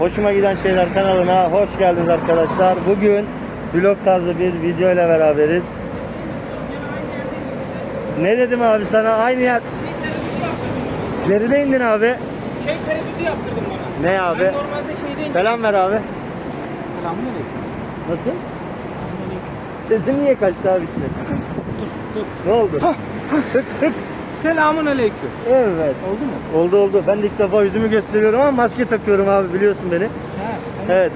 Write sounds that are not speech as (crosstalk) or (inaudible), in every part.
Hoşuma Giden Şeyler kanalına hoş geldiniz arkadaşlar. Bugün vlog tarzı bir video ile beraberiz. Ne dedim abi sana? Aynı yer. Geride indin abi. Şey tereddütü yaptırdın bana. Ne abi? Ben normalde şeydeyim. Selam ver abi. Selamünaleyküm. Nasıl? Sesin niye kaçtı abi içine? Dur dur. Ne oldu? Selamun aleyküm. evet. Oldu mu? Oldu oldu. Ben de ilk defa yüzümü gösteriyorum ama maske takıyorum abi biliyorsun beni. Ha. Evet.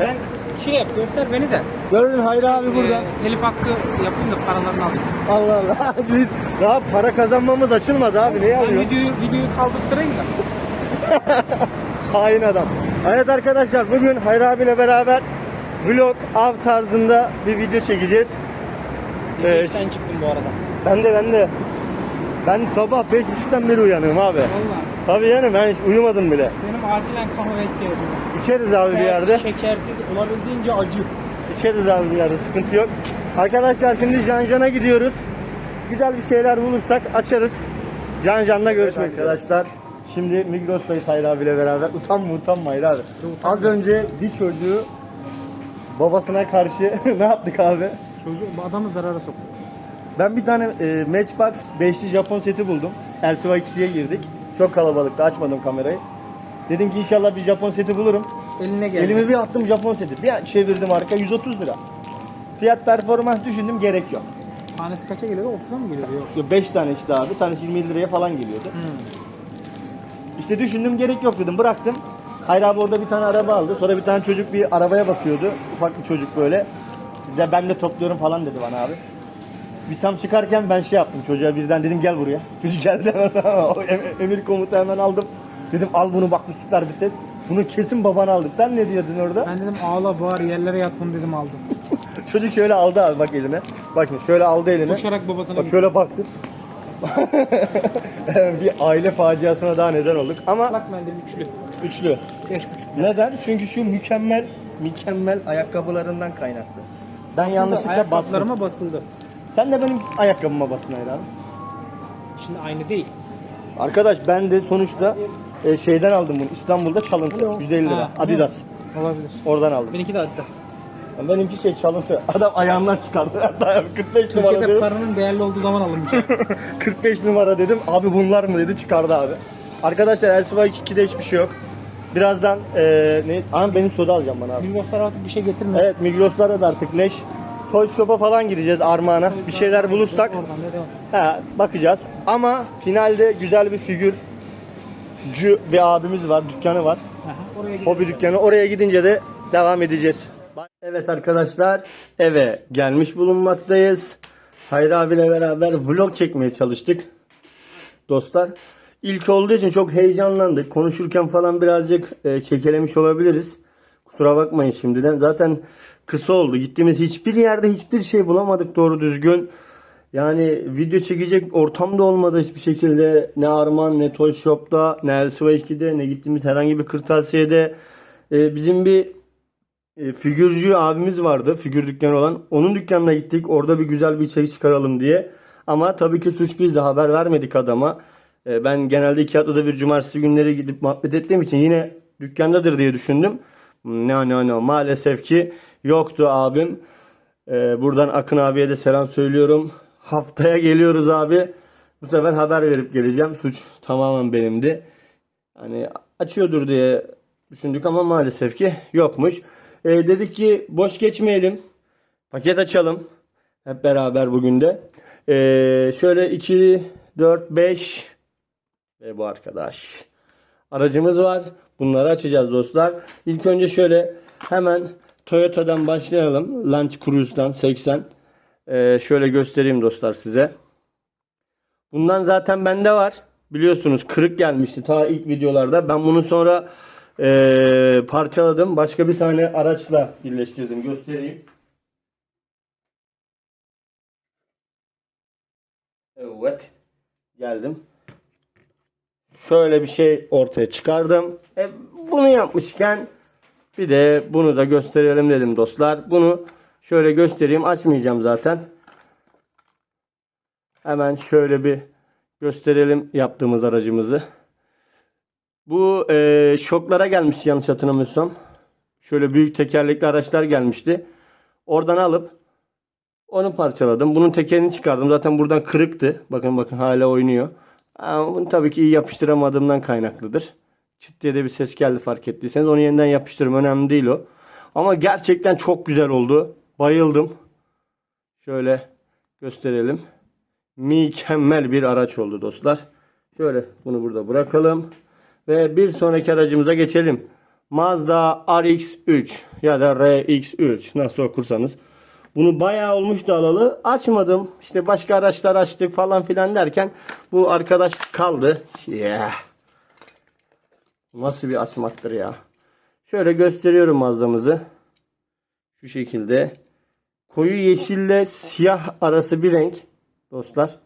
Ben şey yap göster beni de. Gördün Hayri abi burada. Ee, telif hakkı yapayım da paralarını alayım. Allah Allah. (laughs) Daha para kazanmamız açılmadı abi. Ne Ben yapıyorsun? videoyu, videoyu kaldırtırayım da. (laughs) Hain adam. Evet arkadaşlar bugün Hayri abiyle beraber vlog av tarzında bir video çekeceğiz. Ee, Evet. işten çıktım bu arada. Ben de ben de. Ben sabah 5.30'dan beri uyanıyorum abi. Valla. Tabii yani ben hiç uyumadım bile. Benim acilen kahve ihtiyacım var. İçeriz abi bir yerde. Şekersiz olabildiğince acı. İçeriz abi bir yerde sıkıntı yok. Arkadaşlar şimdi Can Can'a gidiyoruz. Güzel bir şeyler bulursak açarız. Can Can'la görüşmek üzere. Arkadaşlar şimdi Migros'tayız Hayri abiyle beraber. Utanma utanma Hayri abi. Az önce bir çocuğu babasına karşı (laughs) ne yaptık abi? Çocuğu adamı zarara soktu. Ben bir tane e, Matchbox 5'li Japon seti buldum. Elsiva 2'ye girdik. Çok kalabalıktı açmadım kamerayı. Dedim ki inşallah bir Japon seti bulurum. Eline geldi. Elimi bir attım Japon seti. Bir çevirdim arka 130 lira. Fiyat performans düşündüm gerek yok. Tanesi kaça geliyordu? 30'a mı geliyordu? Yok. 5 tane işte abi. Tanesi 27 liraya falan geliyordu. İşte düşündüm gerek yok dedim bıraktım. Hayri abi orada bir tane araba aldı. Sonra bir tane çocuk bir arabaya bakıyordu. Ufak bir çocuk böyle. De ben de topluyorum falan dedi bana abi. Biz tam çıkarken ben şey yaptım çocuğa birden dedim gel buraya. (laughs) Çocuk geldi hemen o em- emir komutu hemen aldım. Dedim al bunu bak bu süper bir set. Bunu kesin baban aldı. Sen ne diyordun orada? Ben dedim ağla bağır yerlere yat bunu dedim aldım. (laughs) Çocuk şöyle aldı abi bak eline. Bak şimdi şöyle aldı eline. Koşarak babasına Bak gitti. şöyle baktı. (laughs) bir aile faciasına daha neden olduk. Ama Islak mendil üçlü. üçlü. 5,5. Neden? Çünkü şu mükemmel mükemmel ayakkabılarından kaynaklı. Ben yanlışlıkla bastım. Ayakkabılarıma basıldı. Sen de benim ayakkabıma basın Hayri abi. Şimdi aynı değil. Arkadaş ben de sonuçta e, şeyden aldım bunu. İstanbul'da çalıntı. 150 lira. Ha, Adidas. Olabilir. Oradan aldım. Benimki de Adidas. Benimki şey çalıntı. Adam ayağından çıkardı. (laughs) Hatta 45 numara Türkiye'de dedim. paranın değerli olduğu zaman alınmış. (laughs) 45 numara dedim. Abi bunlar mı dedi çıkardı abi. Arkadaşlar Elsiva 2'de hiçbir şey yok. Birazdan e, ne? Ama benim soda alacağım bana abi. Migros'lar artık bir şey getirmiyor. Evet Migros'lara da artık leş. Toy Shop'a falan gireceğiz Armağan'a. Bir şeyler bulursak he, bakacağız. Ama finalde güzel bir figürcü bir abimiz var. Dükkanı var. Hobi dükkanı. Oraya gidince de devam edeceğiz. Evet arkadaşlar eve gelmiş bulunmaktayız. Hayri abiyle beraber vlog çekmeye çalıştık. Dostlar ilk olduğu için çok heyecanlandık. Konuşurken falan birazcık e, kekelemiş olabiliriz. Kusura bakmayın şimdiden. Zaten kısa oldu. Gittiğimiz hiçbir yerde hiçbir şey bulamadık doğru düzgün. Yani video çekecek ortamda olmadı hiçbir şekilde. Ne Arman, ne Toy Shop'ta, ne 2'de, ne gittiğimiz herhangi bir kırtasiyede. E, bizim bir e, figürcü abimiz vardı. Figür dükkanı olan. Onun dükkanına gittik. Orada bir güzel bir içerik çıkaralım diye. Ama tabii ki suç bizde. Haber vermedik adama. E, ben genelde iki haftada bir cumartesi günleri gidip muhabbet ettiğim için yine dükkandadır diye düşündüm. Ne ne ne maalesef ki yoktu abim. E, buradan Akın abiye de selam söylüyorum. Haftaya geliyoruz abi. Bu sefer haber verip geleceğim. Suç tamamen benimdi. Hani açıyordur diye düşündük ama maalesef ki yokmuş. E, dedik ki boş geçmeyelim. Paket açalım. Hep beraber bugün de. E, şöyle 2, 4, 5 ve bu arkadaş. Aracımız var. Bunları açacağız dostlar. İlk önce şöyle hemen Toyota'dan başlayalım. Launch Cruise'dan 80. E, şöyle göstereyim dostlar size. Bundan zaten bende var. Biliyorsunuz kırık gelmişti ta ilk videolarda. Ben bunu sonra eee, parçaladım. Başka bir tane araçla birleştirdim. Göstereyim. Evet. Geldim. Şöyle bir şey ortaya çıkardım. E, bunu yapmışken bir de bunu da gösterelim dedim dostlar. Bunu şöyle göstereyim. Açmayacağım zaten. Hemen şöyle bir gösterelim yaptığımız aracımızı. Bu e, şoklara gelmiş yanlış hatırlamıyorsam. Şöyle büyük tekerlekli araçlar gelmişti. Oradan alıp onu parçaladım. Bunun tekerini çıkardım. Zaten buradan kırıktı. Bakın bakın hala oynuyor. Ama bunu tabii ki iyi yapıştıramadığımdan kaynaklıdır. Çıt diye de bir ses geldi fark ettiyseniz. Onu yeniden yapıştırırım. Önemli değil o. Ama gerçekten çok güzel oldu. Bayıldım. Şöyle gösterelim. Mükemmel bir araç oldu dostlar. Şöyle bunu burada bırakalım. Ve bir sonraki aracımıza geçelim. Mazda RX-3 ya da RX-3 nasıl okursanız. Bunu bayağı olmuştu alalı. Açmadım. İşte başka araçlar açtık falan filan derken bu arkadaş kaldı. Yeah. Nasıl bir açmaktır ya. Şöyle gösteriyorum Mazda'mızı. Şu şekilde. Koyu yeşille siyah arası bir renk dostlar.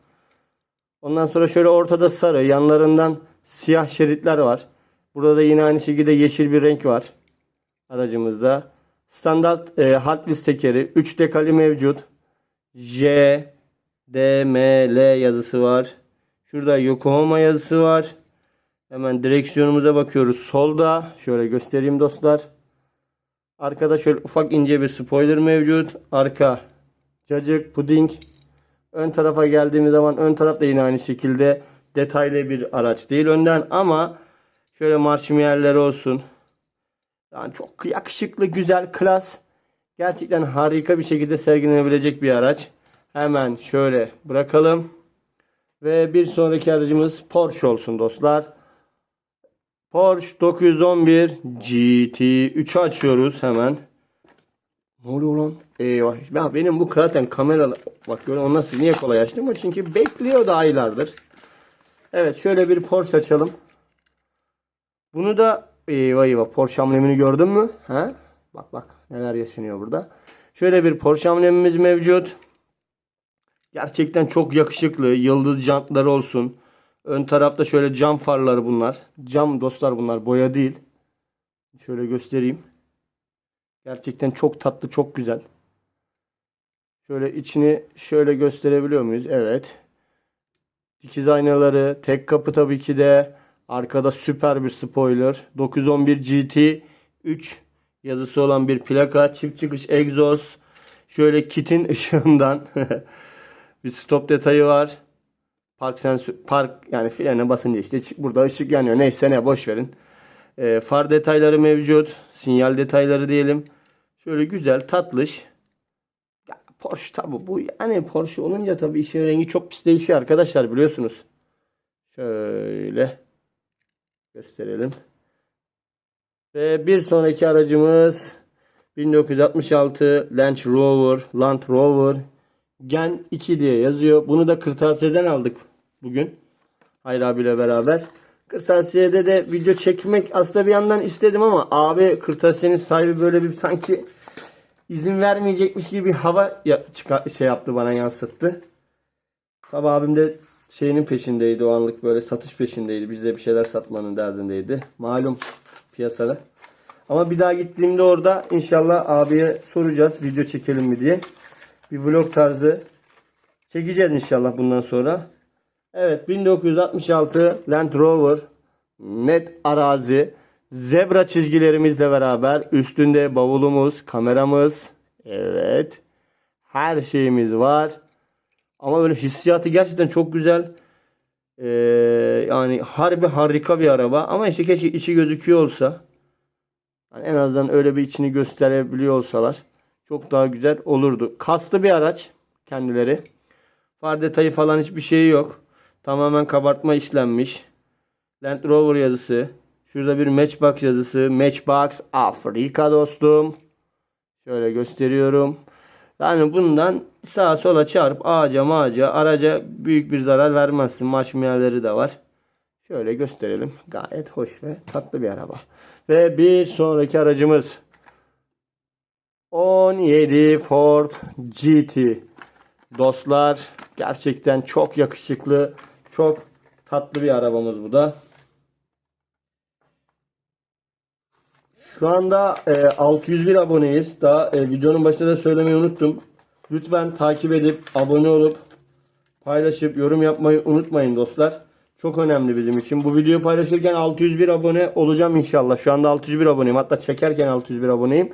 Ondan sonra şöyle ortada sarı, yanlarından siyah şeritler var. Burada da yine aynı şekilde yeşil bir renk var aracımızda. Standart e, Wheels tekeri 3 dekali mevcut. J, D, M, L yazısı var. Şurada Yokohama yazısı var. Hemen direksiyonumuza bakıyoruz. Solda şöyle göstereyim dostlar. Arkada şöyle ufak ince bir spoiler mevcut. Arka cacık, puding. Ön tarafa geldiğimiz zaman ön taraf da yine aynı şekilde detaylı bir araç değil önden ama şöyle marşmiyerleri olsun. Yani çok yakışıklı, güzel, klas. Gerçekten harika bir şekilde sergilenebilecek bir araç. Hemen şöyle bırakalım. Ve bir sonraki aracımız Porsche olsun dostlar. Porsche 911 GT3 açıyoruz hemen. Ne oluyor lan? Eyvah. Ya benim bu zaten kamera bak görün onu nasıl niye kolay açtım çünkü bekliyor da aylardır. Evet şöyle bir Porsche açalım. Bunu da eyvah eyvah Porsche amblemini gördün mü? Ha? Bak bak neler yaşanıyor burada. Şöyle bir Porsche amblemimiz mevcut. Gerçekten çok yakışıklı. Yıldız jantları olsun. Ön tarafta şöyle cam farları bunlar. Cam dostlar bunlar boya değil. Şöyle göstereyim. Gerçekten çok tatlı, çok güzel. Şöyle içini şöyle gösterebiliyor muyuz? Evet. Dikiz aynaları, tek kapı tabii ki de. Arkada süper bir spoiler. 911 GT 3 yazısı olan bir plaka. Çift çıkış egzoz. Şöyle kitin (laughs) ışığından (laughs) bir stop detayı var. Park sensör, park yani frene basınca işte burada ışık yanıyor. Neyse ne boş verin. Ee, far detayları mevcut. Sinyal detayları diyelim. Şöyle güzel, tatlış. Ya Porsche tabi bu yani Porsche olunca tabi işin rengi çok pis değişiyor arkadaşlar biliyorsunuz. Şöyle gösterelim. Ve bir sonraki aracımız 1966 Land Rover, Land Rover Gen 2 diye yazıyor. Bunu da kırtasiyeden aldık bugün. Hayri abiyle beraber. Kırtasiyede de video çekmek aslında bir yandan istedim ama abi kırtasiyenin sahibi böyle bir sanki izin vermeyecekmiş gibi bir hava ya- çıkar, şey yaptı bana yansıttı. Tabi abim de şeyinin peşindeydi o anlık böyle satış peşindeydi. Bizde bir şeyler satmanın derdindeydi. Malum piyasada. Ama bir daha gittiğimde orada inşallah abiye soracağız video çekelim mi diye. Bir vlog tarzı çekeceğiz inşallah bundan sonra. Evet 1966 Land Rover net arazi zebra çizgilerimizle beraber üstünde bavulumuz, kameramız, evet her şeyimiz var. Ama böyle hissiyatı gerçekten çok güzel. Ee, yani harbi harika bir araba ama işte keşke içi gözüküyor olsa. Yani en azından öyle bir içini gösterebiliyor olsalar çok daha güzel olurdu. Kaslı bir araç kendileri. Far detayı falan hiçbir şeyi yok. Tamamen kabartma işlenmiş. Land Rover yazısı. Şurada bir Matchbox yazısı. Matchbox Afrika dostum. Şöyle gösteriyorum. Yani bundan sağa sola çarp ağaca mağaca araca büyük bir zarar vermezsin. Maşmiyerleri de var. Şöyle gösterelim. Gayet hoş ve tatlı bir araba. Ve bir sonraki aracımız 17 Ford GT. Dostlar gerçekten çok yakışıklı, çok tatlı bir arabamız bu da. Şu anda e, 601 aboneyiz. Daha e, videonun başında da söylemeyi unuttum. Lütfen takip edip abone olup paylaşıp yorum yapmayı unutmayın dostlar. Çok önemli bizim için. Bu videoyu paylaşırken 601 abone olacağım inşallah. Şu anda 601 aboneyim. Hatta çekerken 601 aboneyim.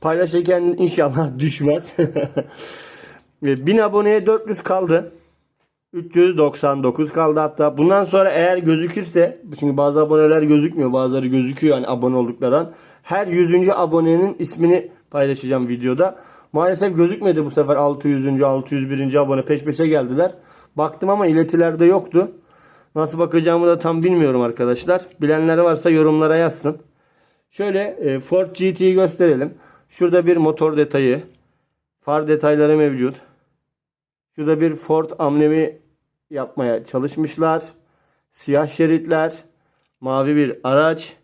Paylaşırken inşallah (laughs) düşmez. (laughs) 1000 aboneye 400 kaldı. 399 kaldı hatta. Bundan sonra eğer gözükürse çünkü bazı aboneler gözükmüyor bazıları gözüküyor yani abone oldukları an. Her 100. abonenin ismini paylaşacağım videoda. Maalesef gözükmedi bu sefer 600. 601. abone peş peşe geldiler. Baktım ama iletilerde yoktu. Nasıl bakacağımı da tam bilmiyorum arkadaşlar. Bilenler varsa yorumlara yazsın. Şöyle e, Ford GT'yi gösterelim. Şurada bir motor detayı. Far detayları mevcut. Şurada bir Ford amblemi yapmaya çalışmışlar. Siyah şeritler. Mavi bir araç.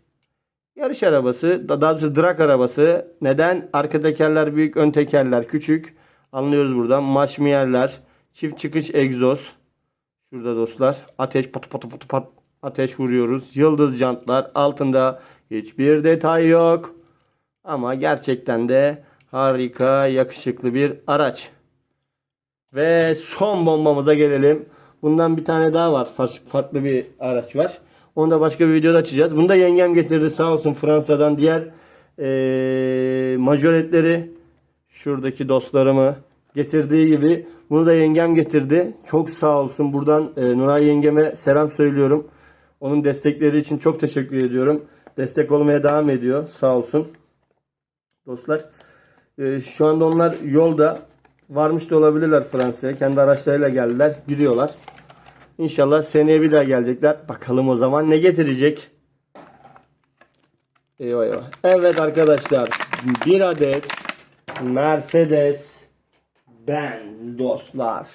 Yarış arabası. Daha doğrusu drag arabası. Neden? Arka tekerler büyük, ön tekerler küçük. Anlıyoruz buradan. Maşmiyerler. Çift çıkış egzoz. Şurada dostlar. Ateş pat pat pat pat ateş vuruyoruz. Yıldız jantlar. Altında hiçbir detay yok. Ama gerçekten de harika, yakışıklı bir araç. Ve son bombamıza gelelim. Bundan bir tane daha var. Far- Farklı bir araç var. Onu da başka bir videoda açacağız. Bunu da yengem getirdi sağ olsun Fransa'dan. Diğer eee majoretleri şuradaki dostlarımı getirdiği gibi bunu da yengem getirdi. Çok sağ olsun. Buradan e, Nuray yengeme selam söylüyorum. Onun destekleri için çok teşekkür ediyorum. Destek olmaya devam ediyor. Sağ olsun. Dostlar. e, şu anda onlar yolda varmış da olabilirler Fransa'ya. Kendi araçlarıyla geldiler. Gidiyorlar. İnşallah seneye bir daha gelecekler. Bakalım o zaman ne getirecek? Eyvah eyvah. Evet arkadaşlar. Bir adet Mercedes Benz dostlar.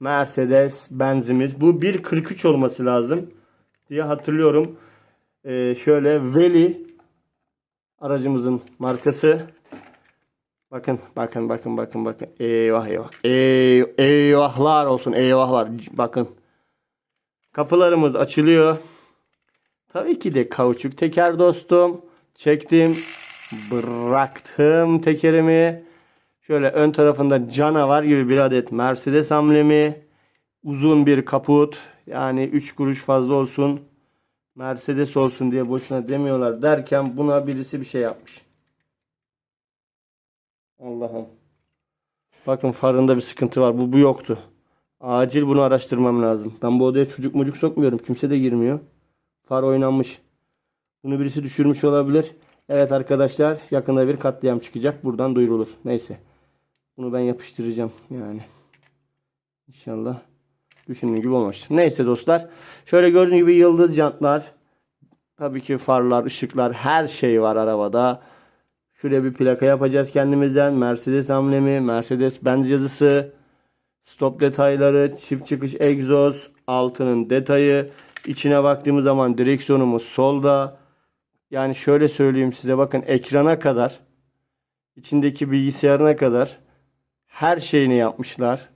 Mercedes Benz'imiz. Bu 1.43 olması lazım diye hatırlıyorum. Ee, şöyle Veli aracımızın markası. Bakın bakın bakın bakın bakın. Eyvah eyvah. Ey, eyvahlar olsun eyvahlar. Bakın. Kapılarımız açılıyor. Tabii ki de kauçuk teker dostum. Çektim. Bıraktım tekerimi. Şöyle ön tarafında canavar gibi bir adet Mercedes amblemi. Uzun bir kaput. Yani 3 kuruş fazla olsun. Mercedes olsun diye boşuna demiyorlar derken buna birisi bir şey yapmış. Allah'ım. Bakın farında bir sıkıntı var. Bu, bu yoktu. Acil bunu araştırmam lazım. Ben bu odaya çocuk mucuk sokmuyorum. Kimse de girmiyor. Far oynanmış. Bunu birisi düşürmüş olabilir. Evet arkadaşlar yakında bir katliam çıkacak. Buradan duyurulur. Neyse. Bunu ben yapıştıracağım yani. İnşallah düşündüğüm gibi olmaz. Neyse dostlar. Şöyle gördüğünüz gibi yıldız jantlar. Tabii ki farlar, ışıklar her şey var arabada. Şuraya bir plaka yapacağız kendimizden. Mercedes amblemi, Mercedes Benz yazısı. Stop detayları, çift çıkış egzoz, altının detayı. İçine baktığımız zaman direksiyonumuz solda. Yani şöyle söyleyeyim size bakın ekrana kadar, içindeki bilgisayarına kadar her şeyini yapmışlar.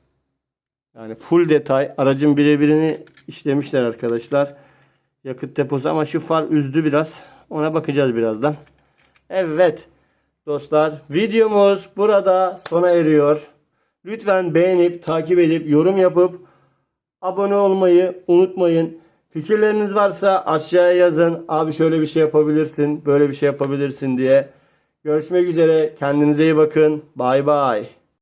Yani full detay. Aracın birebirini işlemişler arkadaşlar. Yakıt deposu ama şu far üzdü biraz. Ona bakacağız birazdan. Evet dostlar videomuz burada sona eriyor. Lütfen beğenip takip edip yorum yapıp abone olmayı unutmayın. Fikirleriniz varsa aşağıya yazın. Abi şöyle bir şey yapabilirsin, böyle bir şey yapabilirsin diye. Görüşmek üzere. Kendinize iyi bakın. Bay bay.